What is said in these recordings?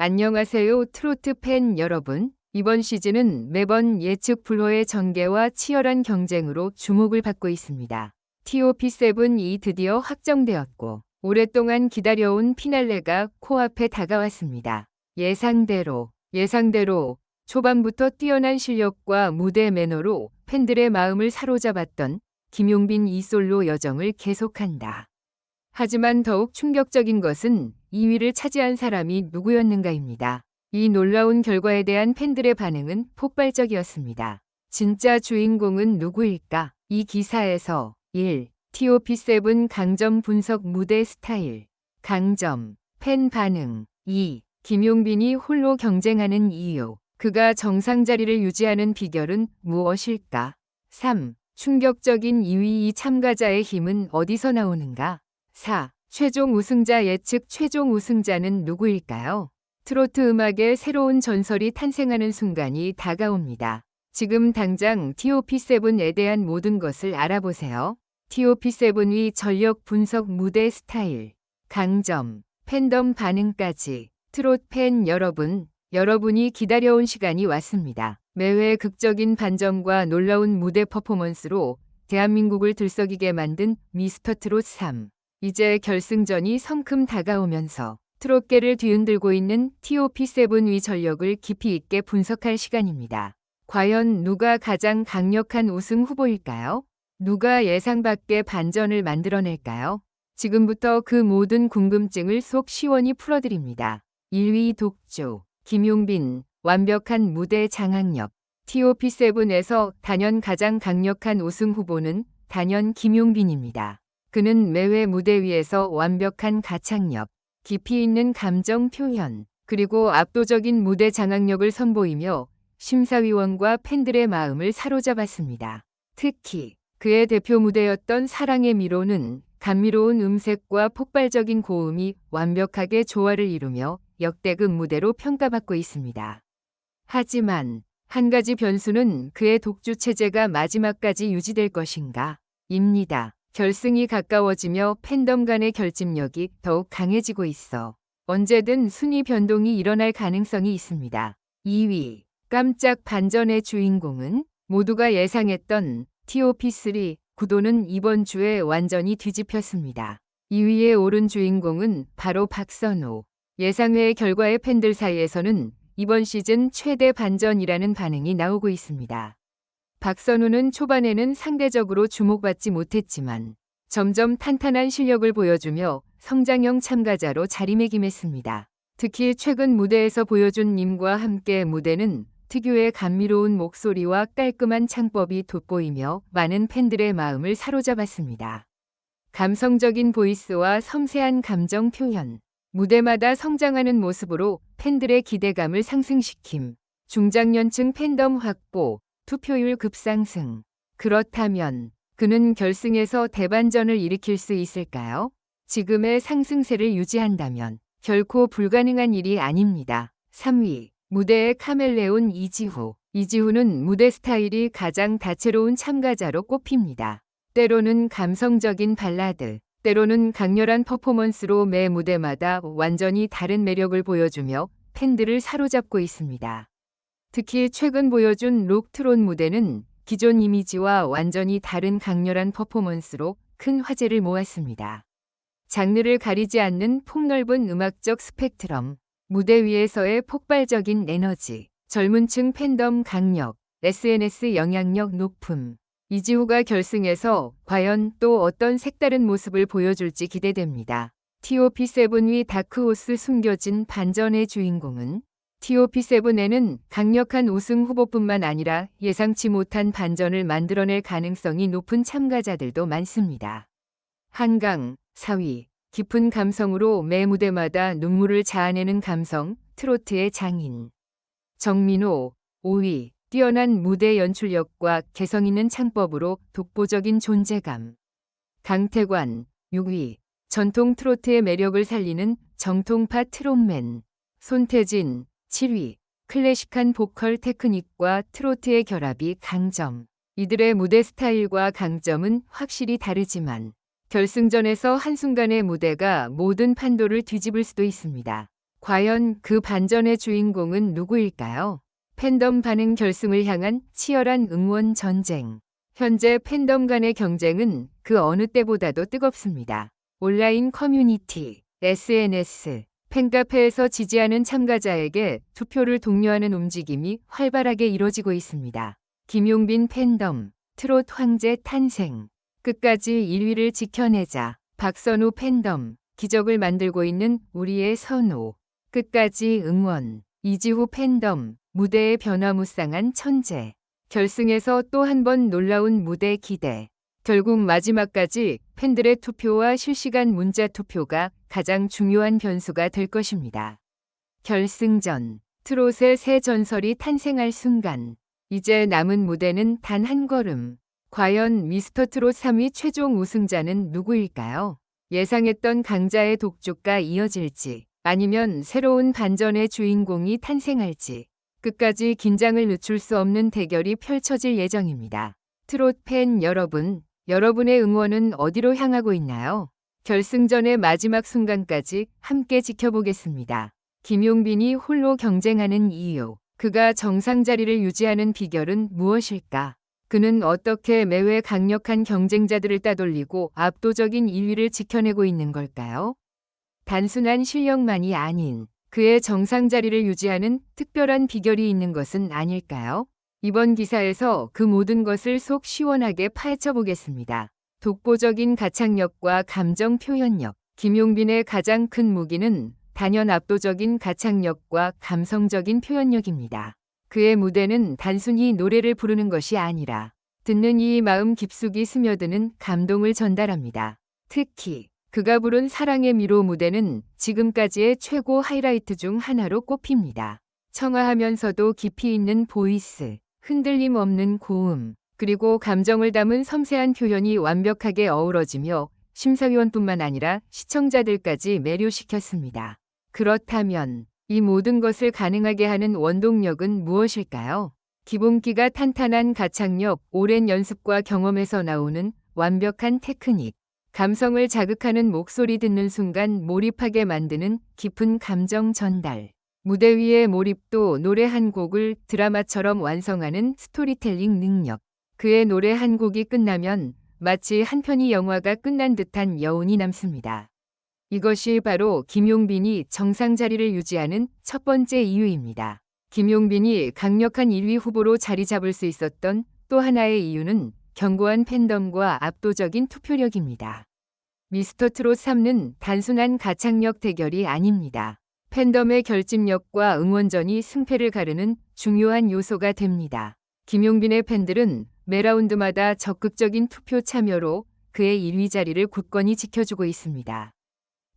안녕하세요 트로트 팬 여러분. 이번 시즌은 매번 예측 불허의 전개와 치열한 경쟁으로 주목을 받고 있습니다. TOP7이 드디어 확정되었고 오랫동안 기다려온 피날레가 코앞에 다가왔습니다. 예상대로, 예상대로 초반부터 뛰어난 실력과 무대 매너로 팬들의 마음을 사로잡았던 김용빈 이솔로 여정을 계속한다. 하지만 더욱 충격적인 것은 2위를 차지한 사람이 누구였는가입니다. 이 놀라운 결과에 대한 팬들의 반응은 폭발적이었습니다. 진짜 주인공은 누구일까? 이 기사에서 1. TOP7 강점 분석 무대 스타일 강점 팬 반응 2. 김용빈이 홀로 경쟁하는 이유 그가 정상 자리를 유지하는 비결은 무엇일까? 3. 충격적인 2위 이 참가자의 힘은 어디서 나오는가? 4. 최종 우승자 예측 최종 우승자는 누구일까요? 트로트 음악의 새로운 전설이 탄생하는 순간이 다가옵니다. 지금 당장 TOP7에 대한 모든 것을 알아보세요. TOP7의 전력 분석 무대 스타일, 강점, 팬덤 반응까지 트롯 팬 여러분, 여러분이 기다려온 시간이 왔습니다. 매회 극적인 반전과 놀라운 무대 퍼포먼스로 대한민국을 들썩이게 만든 미스터 트롯 3. 이제 결승전이 성큼 다가오면서 트롯계를 뒤흔들고 있는 TOP7위 전력을 깊이 있게 분석할 시간입니다. 과연 누가 가장 강력한 우승 후보일까요? 누가 예상 밖의 반전을 만들어낼까요? 지금부터 그 모든 궁금증을 속 시원히 풀어드립니다. 1위 독조, 김용빈, 완벽한 무대 장악력. TOP7에서 단연 가장 강력한 우승 후보는 단연 김용빈입니다. 그는 매회 무대 위에서 완벽한 가창력, 깊이 있는 감정 표현, 그리고 압도적인 무대 장악력을 선보이며 심사위원과 팬들의 마음을 사로잡았습니다. 특히 그의 대표 무대였던 사랑의 미로는 감미로운 음색과 폭발적인 고음이 완벽하게 조화를 이루며 역대급 무대로 평가받고 있습니다. 하지만 한 가지 변수는 그의 독주 체제가 마지막까지 유지될 것인가? 입니다. 결승이 가까워지며 팬덤 간의 결집력이 더욱 강해지고 있어 언제든 순위 변동이 일어날 가능성이 있습니다. 2위 깜짝 반전의 주인공은 모두가 예상했던 TOP3 구도는 이번 주에 완전히 뒤집혔습니다. 2위에 오른 주인공은 바로 박선호. 예상외의 결과의 팬들 사이에서는 이번 시즌 최대 반전이라는 반응이 나오고 있습니다. 박선우는 초반에는 상대적으로 주목받지 못했지만 점점 탄탄한 실력을 보여주며 성장형 참가자로 자리매김했습니다. 특히 최근 무대에서 보여준 님과 함께 무대는 특유의 감미로운 목소리와 깔끔한 창법이 돋보이며 많은 팬들의 마음을 사로잡았습니다. 감성적인 보이스와 섬세한 감정 표현, 무대마다 성장하는 모습으로 팬들의 기대감을 상승시킴, 중장년층 팬덤 확보, 투표율 급상승. 그렇다면 그는 결승에서 대반전을 일으킬 수 있을까요? 지금의 상승세를 유지한다면 결코 불가능한 일이 아닙니다. 3위 무대의 카멜레온 이지후. 이지후는 무대 스타일이 가장 다채로운 참가자로 꼽힙니다. 때로는 감성적인 발라드, 때로는 강렬한 퍼포먼스로 매 무대마다 완전히 다른 매력을 보여주며 팬들을 사로잡고 있습니다. 특히 최근 보여준 록트론 무대는 기존 이미지와 완전히 다른 강렬한 퍼포먼스로 큰 화제를 모았습니다. 장르를 가리지 않는 폭넓은 음악적 스펙트럼, 무대 위에서의 폭발적인 에너지, 젊은 층 팬덤 강력, SNS 영향력 높음. 이지후가 결승에서 과연 또 어떤 색다른 모습을 보여줄지 기대됩니다. TOP7위 다크호스 숨겨진 반전의 주인공은 TOP7에는 강력한 우승 후보뿐만 아니라 예상치 못한 반전을 만들어낼 가능성이 높은 참가자들도 많습니다. 한강, 사위, 깊은 감성으로 매 무대마다 눈물을 자아내는 감성, 트로트의 장인. 정민호, 5위, 뛰어난 무대 연출력과 개성 있는 창법으로 독보적인 존재감. 강태관, 6위, 전통 트로트의 매력을 살리는 정통파 트롯맨. 손태진, 7위 클래식한 보컬 테크닉과 트로트의 결합이 강점. 이들의 무대 스타일과 강점은 확실히 다르지만 결승전에서 한순간의 무대가 모든 판도를 뒤집을 수도 있습니다. 과연 그 반전의 주인공은 누구일까요? 팬덤 반응 결승을 향한 치열한 응원 전쟁. 현재 팬덤 간의 경쟁은 그 어느 때보다도 뜨겁습니다. 온라인 커뮤니티, SNS, 팬카페에서 지지하는 참가자에게 투표를 독려하는 움직임이 활발하게 이뤄지고 있습니다. 김용빈 팬덤, 트롯 황제 탄생. 끝까지 1위를 지켜내자. 박선우 팬덤, 기적을 만들고 있는 우리의 선호. 끝까지 응원. 이지후 팬덤, 무대의 변화무쌍한 천재. 결승에서 또 한 번 놀라운 무대 기대. 결국 마지막까지 팬들의 투표와 실시간 문자 투표가 가장 중요한 변수가 될 것입니다. 결승전. 트롯의 새 전설이 탄생할 순간. 이제 남은 무대는 단 한 걸음. 과연 미스터 트롯 3위 최종 우승자는 누구일까요? 예상했던 강자의 독주가 이어질지 아니면 새로운 반전의 주인공이 탄생할지 끝까지 긴장을 늦출 수 없는 대결이 펼쳐질 예정입니다. 트롯 팬 여러분, 여러분의 응원은 어디로 향하고 있나요? 결승전의 마지막 순간까지 함께 지켜보겠습니다. 김용빈이 홀로 경쟁하는 이유, 그가 정상 자리를 유지하는 비결은 무엇일까? 그는 어떻게 매회 강력한 경쟁자들을 따돌리고 압도적인 2위를 지켜내고 있는 걸까요? 단순한 실력만이 아닌 그의 정상 자리를 유지하는 특별한 비결이 있는 것은 아닐까요? 이번 기사에서 그 모든 것을 속 시원하게 파헤쳐 보겠습니다. 독보적인 가창력과 감정 표현력. 김용빈의 가장 큰 무기는 단연 압도적인 가창력과 감성적인 표현력입니다. 그의 무대는 단순히 노래를 부르는 것이 아니라 듣는 이 마음 깊숙이 스며드는 감동을 전달합니다. 특히 그가 부른 사랑의 미로 무대는 지금까지의 최고 하이라이트 중 하나로 꼽힙니다. 청아하면서도 깊이 있는 보이스, 흔들림 없는 고음, 그리고 감정을 담은 섬세한 표현이 완벽하게 어우러지며 심사위원뿐만 아니라 시청자들까지 매료시켰습니다. 그렇다면 이 모든 것을 가능하게 하는 원동력은 무엇일까요? 기본기가 탄탄한 가창력, 오랜 연습과 경험에서 나오는 완벽한 테크닉, 감성을 자극하는 목소리 듣는 순간 몰입하게 만드는 깊은 감정 전달. 무대 위의 몰입도 노래 한 곡을 드라마처럼 완성하는 스토리텔링 능력. 그의 노래 한 곡이 끝나면 마치 한 편의 영화가 끝난 듯한 여운이 남습니다. 이것이 바로 김용빈이 정상 자리를 유지하는 첫 번째 이유입니다. 김용빈이 강력한 1위 후보로 자리 잡을 수 있었던 또 하나의 이유는 견고한 팬덤과 압도적인 투표력입니다. 미스터 트롯 3는 단순한 가창력 대결이 아닙니다. 팬덤의 결집력과 응원전이 승패를 가르는 중요한 요소가 됩니다. 김용빈의 팬들은 매 라운드마다 적극적인 투표 참여로 그의 1위 자리를 굳건히 지켜주고 있습니다.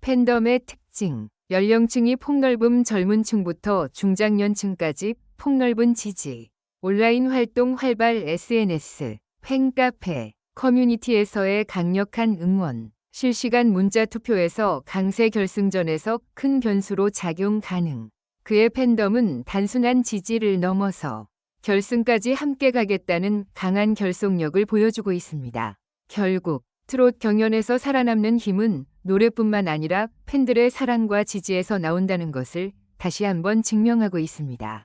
팬덤의 특징, 연령층이 폭넓은 젊은 층부터 중장년층까지 폭넓은 지지, 온라인 활동 활발 SNS, 팬카페, 커뮤니티에서의 강력한 응원, 실시간 문자 투표에서 강세 결승전에서 큰 변수로 작용 가능. 그의 팬덤은 단순한 지지를 넘어서 결승까지 함께 가겠다는 강한 결속력을 보여주고 있습니다. 결국 트롯 경연에서 살아남는 힘은 노래뿐만 아니라 팬들의 사랑과 지지에서 나온다는 것을 다시 한번 증명하고 있습니다.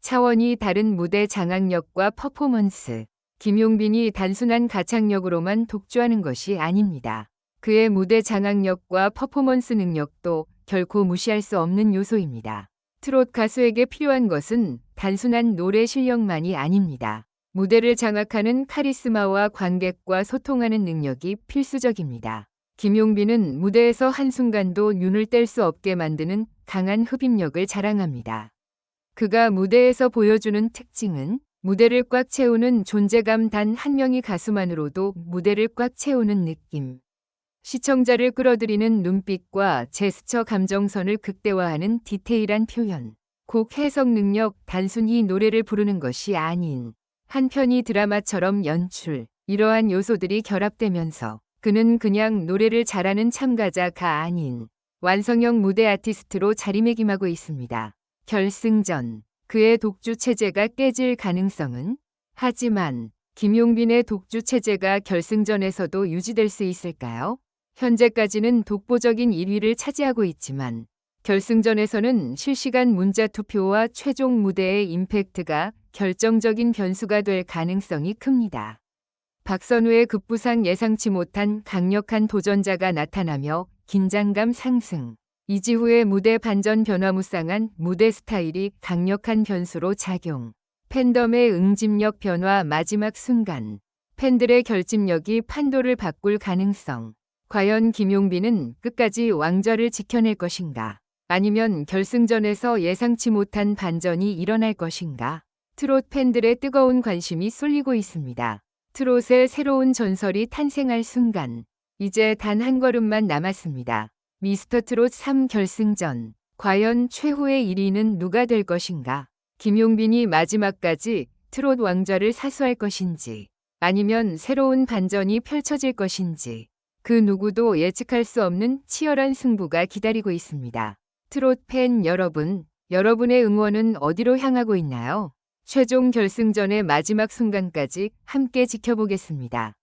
차원이 다른 무대 장악력과 퍼포먼스. 김용빈이 단순한 가창력으로만 독주하는 것이 아닙니다. 그의 무대 장악력과 퍼포먼스 능력도 결코 무시할 수 없는 요소입니다. 트롯 가수에게 필요한 것은 단순한 노래 실력만이 아닙니다. 무대를 장악하는 카리스마와 관객과 소통하는 능력이 필수적입니다. 김용빈은 무대에서 한순간도 눈을 뗄 수 없게 만드는 강한 흡입력을 자랑합니다. 그가 무대에서 보여주는 특징은 무대를 꽉 채우는 존재감 단 한 명의 가수만으로도 무대를 꽉 채우는 느낌. 시청자를 끌어들이는 눈빛과 제스처 감정선을 극대화하는 디테일한 표현. 곡 해석 능력 단순히 노래를 부르는 것이 아닌 한 편의 드라마처럼 연출. 이러한 요소들이 결합되면서 그는 그냥 노래를 잘하는 참가자가 아닌 완성형 무대 아티스트로 자리매김하고 있습니다. 결승전. 그의 독주 체제가 깨질 가능성은? 하지만 김용빈의 독주 체제가 결승전에서도 유지될 수 있을까요? 현재까지는 독보적인 1위를 차지하고 있지만 결승전에서는 실시간 문자 투표와 최종 무대의 임팩트가 결정적인 변수가 될 가능성이 큽니다. 박선우의 급부상 예상치 못한 강력한 도전자가 나타나며 긴장감 상승. 이지후의 무대 반전 변화무쌍한 무대 스타일이 강력한 변수로 작용. 팬덤의 응집력 변화 마지막 순간. 팬들의 결집력이 판도를 바꿀 가능성. 과연 김용빈은 끝까지 왕좌를 지켜낼 것인가? 아니면 결승전에서 예상치 못한 반전이 일어날 것인가? 트롯 팬들의 뜨거운 관심이 쏠리고 있습니다. 트롯의 새로운 전설이 탄생할 순간. 이제 단 한 걸음만 남았습니다. 미스터 트롯 3 결승전. 과연 최후의 1위는 누가 될 것인가? 김용빈이 마지막까지 트롯 왕좌를 사수할 것인지, 아니면 새로운 반전이 펼쳐질 것인지, 그 누구도 예측할 수 없는 치열한 승부가 기다리고 있습니다. 트롯 팬 여러분, 여러분의 응원은 어디로 향하고 있나요? 최종 결승전의 마지막 순간까지 함께 지켜보겠습니다.